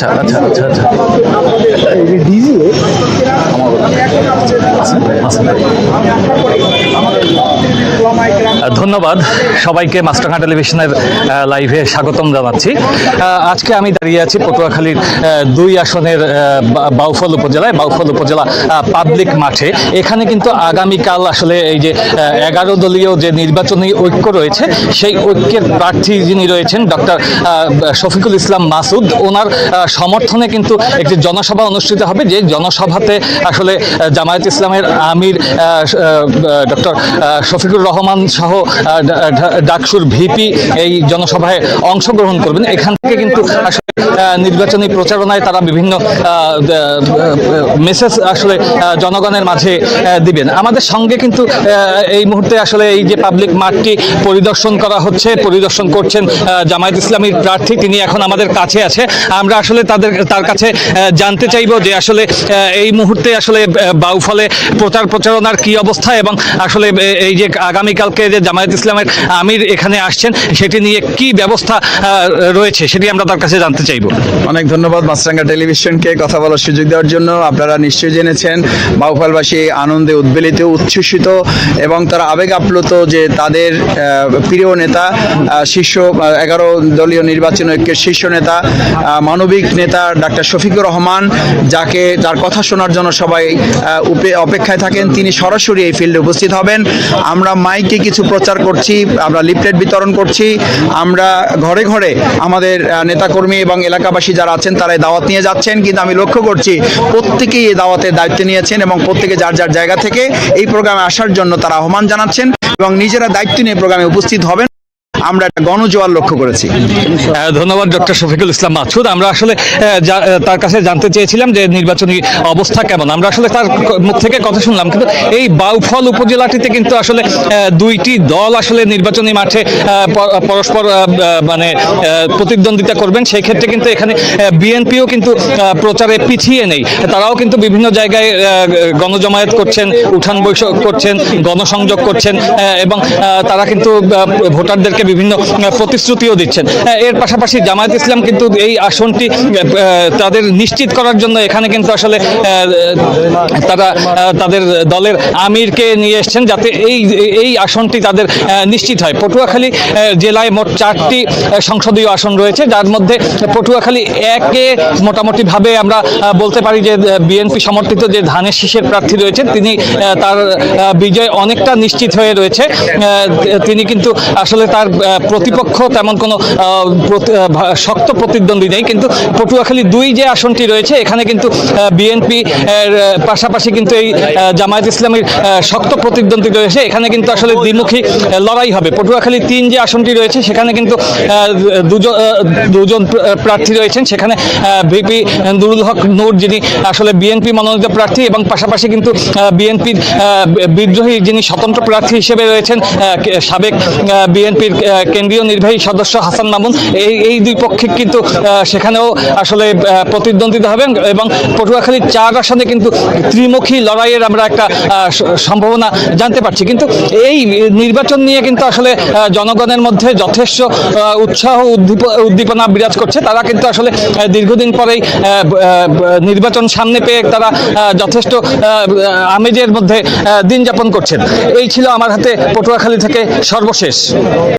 আচ্ছা আচ্ছা আচ্ছা আচ্ছা। ধন্যবাদ। সবাইকে মাস্টারঘাট টেলিভিশনের লাইভে স্বাগতম জানাচ্ছি। আজকে আমি দাঁড়িয়ে আছি পটুয়াখালীর দুই আসনের বাউফল উপজেলায়, বাউফল উপজেলা পাবলিক মাঠে। এখানে কিন্তু আগামীকাল আসলে এই যে এগারো দলীয় যে নির্বাচনী ঐক্য রয়েছে, সেই ঐক্যের প্রার্থী যিনি রয়েছেন ডক্টর শফিকুল ইসলাম মাসুদ, ওনার সমর্থনে কিন্তু একটি জনসভা অনুষ্ঠিত হবে, যে জনসভাতে আসলে জামায়াত ইসলামের আমির ডক্টর শফিকুর রহমান সহ ডাকসুর ভিপি এই জনসভায় অংশগ্রহণ করবেন। এখান থেকে কিন্তু আসলে নির্বাচনী প্রচারণায় তারা বিভিন্ন মেসেজ আসলে জনগণের মাঝে দিবেন। আমাদের সঙ্গে কিন্তু এই মুহূর্তে আসলে এই যে পাবলিক মাঠটি পরিদর্শন করা হচ্ছে, পরিদর্শন করছেন জামায়াত ইসলামীর প্রার্থী, তিনি এখন আমাদের কাছে আছে। আমরা আসলে তাদের, তার কাছে জানতে চাইব যে আসলে এই মুহূর্তে আসলে বাউফলে প্রচার প্রচারণার কি অবস্থা এবং আসলে এই যে আগামীকালকে যে জামায়াত ইসলামের আমির এখানে আসছেন, সেটি নিয়ে কি ব্যবস্থা রয়েছে সেটি আমরা তার কাছে জানতে চাইব। অনেক ধন্যবাদ মাছরাঙ্গা টেলিভিশনকে কথা বলার সুযোগ দেওয়ার জন্য। আপনারা নিশ্চয়ই জেনেছেন, বাউফলবাসী আনন্দে উদ্বেলিত, উচ্ছ্বসিত এবং তারা আবেগ আপ্লুত যে তাদের প্রিয় নেতা শীর্ষ এগারো দলীয় নির্বাচন ঐক্যের শীর্ষ নেতা মানবিক নেতা ডাক্তার শফিকুর রহমান, যাকে যার কথা শোনার জন্য সবাই অপেক্ষায় থাকেন, তিনি সরাসরি এই ফিল্ডে উপস্থিত হবেন। আমরা মাইকে কিছু প্রচার করছি, আমরা লিফলেট বিতরণ করছি, আমরা ঘরে ঘরে আমাদের নেতাকর্মী এবং এলাকাবাসী যারা আছেন তারা এই দাওয়াত নিয়ে যাচ্ছেন, কিন্তু আমি লক্ষ্য করছি প্রত্যেকেই এই দাওয়াতের দায়িত্ব নিয়েছেন এবং প্রত্যেকে যার যার জায়গা থেকে এই প্রোগ্রামে আসার জন্য তারা আহ্বান জানাচ্ছেন এবং নিজেরা দায়িত্ব নিয়ে প্রোগ্রামে উপস্থিত হবেন। আমরা একটা গণজোয়ার লক্ষ্য করেছি। ধন্যবাদ, ডক্টর শফিকুল ইসলাম মাসুদ। আমরা আসলে তার কাছে জানতে চেয়েছিলাম যে নির্বাচনী অবস্থা কেমন। আমরা আসলে তার মুখ থেকে কথা শুনলাম, কিন্তু এই বাউফল উপজেলাটিতে কিন্তু আসলে দুইটি দল আসলে নির্বাচনী মাঠে পরস্পর মানে প্রতিদ্বন্দ্বিতা করবেন। সেই ক্ষেত্রে কিন্তু এখানে বিএনপিও কিন্তু প্রচারে পিছিয়ে নেই। তারাও কিন্তু বিভিন্ন জায়গায় গণজমায়েত করছেন, উঠান বৈঠক করছেন, গণসংযোগ করছেন এবং তারা কিন্তু ভোটারদেরকে বিভিন্ন প্রতিশ্রুতিও দিচ্ছেন। এর পাশাপাশি জামায়াত ইসলাম কিন্তু এই আসনটি তাদের নিশ্চিত করার জন্য এখানে কিন্তু আসলে তারা তাদের দলের আমিরকে নিয়ে এসছেন যাতে এই এই আসনটি তাদের নিশ্চিত হয়। পটুয়াখালী জেলায় মোট চারটি সংসদীয় আসন রয়েছে। যার মধ্যে পটুয়াখালী একে মোটামুটিভাবে আমরা বলতে পারি যে বিএনপি সমর্থিত যে ধানের শীষের প্রার্থী রয়েছে তিনি তার বিজয় অনেকটা নিশ্চিত হয়ে রয়েছে। তিনি কিন্তু আসলে তার প্রতিপক্ষ তেমন কোনো শক্ত প্রতিদ্বন্দ্বী নেই, কিন্তু পটুয়াখালী দুই যে আসনটি রয়েছে, এখানে কিন্তু বিএনপি এর পাশাপাশি কিন্তু এই জামায়াত ইসলামের শক্ত প্রতিদ্বন্দ্বী রয়েছে। এখানে কিন্তু আসলে দ্বিমুখী লড়াই হবে। পটুয়াখালী তিন যে আসনটি রয়েছে, সেখানে কিন্তু দুজন দুজন প্রার্থী রয়েছেন। সেখানে ভিপি নুরুল হক নূর, যিনি আসলে বিএনপি মনোনীত প্রার্থী এবং পাশাপাশি কিন্তু বিএনপির বিদ্রোহী যিনি স্বতন্ত্র প্রার্থী হিসেবে রয়েছেন সাবেক বিএনপির কেন্দ্রীয় নির্বাহী সদস্য হাসান মামুন, এই এই দুই পক্ষে কিন্তু সেখানেও আসলে প্রতিদ্বন্দ্বিতা হবেন এবং পটুয়াখালীর চার আসনে কিন্তু ত্রিমুখী লড়াইয়ের আমরা একটা সম্ভাবনা জানতে পারছি। কিন্তু এই নির্বাচন নিয়ে কিন্তু আসলে জনগণের মধ্যে যথেষ্ট উৎসাহ উদ্দীপ- উদ্দীপনা বিরাজ করছে। তারা কিন্তু আসলে দীর্ঘদিন পরেই নির্বাচন সামনে পেয়ে তারা যথেষ্ট আমেজের মধ্যে দিন যাপন করছেন। এই ছিল আমার হাতে পটুয়াখালী থেকে সর্বশেষ।